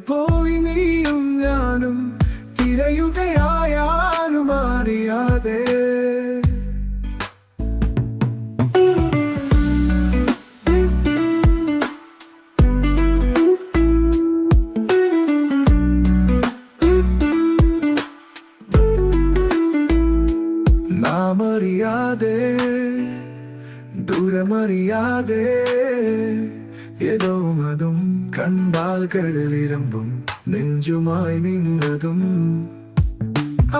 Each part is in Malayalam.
കണ്ടുപോയി നീയും ഞാനും തിരയുകയായാലും അറിയാതെ. നാം അറിയാതെ ദൂരമറിയാതെ ഏതോ മതും കണ്ടാൽ കടലിരമ്പും നെഞ്ചുമായി നിന്നതും.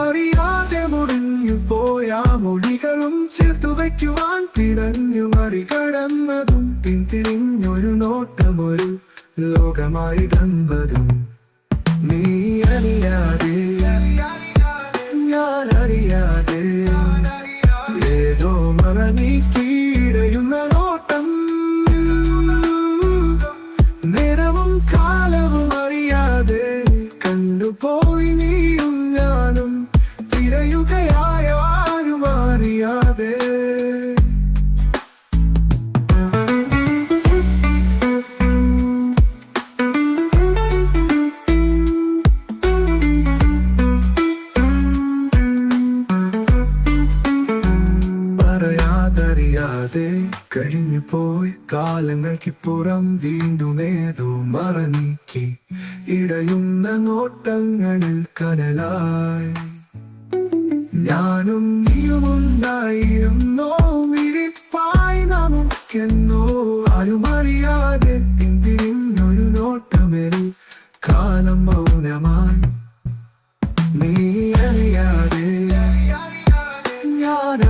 അറിയാതെ മുറിഞ്ഞു പോയ മൊഴികളും ചേർത്തു വയ്ക്കുവാൻ പിടഞ്ഞു മറികടന്നതും പിന്തിരിഞ്ഞൊരു നോട്ടമൊരു ലോകമായി തന്നതും. നീ അറിയാതെ ഞാൻ അറിയാതെ ഏതോ മറനീക്കിടയുന്ന കണ്ടുപോയി കഴിഞ്ഞു പോയി കാലങ്ങൾക്കിപ്പുറം വീണ്ടും ഏതോ മറനീക്കി ഇടയുന്ന നോട്ടങ്ങളിൽ കനലായി. ഞാനും നീയുമുണ്ടായിരുന്നോ വിരിപ്പായി നമുക്കെന്നോ ആരും അറിയാതെ എന്തിരിഞ്ഞൊരു നോട്ടമെരു കാലം മൗനമായി നീ അറിയാതെ ഞാൻ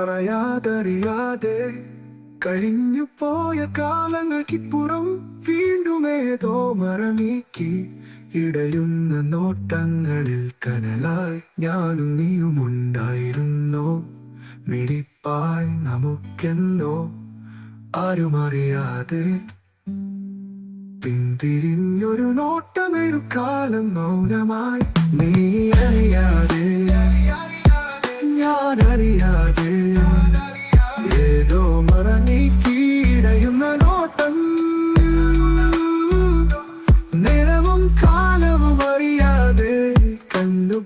പറയാതറിയാതെ കഴിഞ്ഞു പോയ കാലങ്ങൾക്കിപ്പുറം വീണ്ടും ഏതോ മറനീക്കി ഇടയുന്ന നോട്ടങ്ങളിൽ കനലായി ഞാനും നീയുമുണ്ടായിരുന്നോ മിടിപ്പായി നമുക്കെന്നോ ആരുമറിയാതെ പിന്തിരിഞ്ഞൊരു നോട്ടമൊരു കാലം മൗനമായി. നീ അറിയാതെ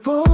നിറവും കാലവും അറിയാതെ കണ്ടുപോ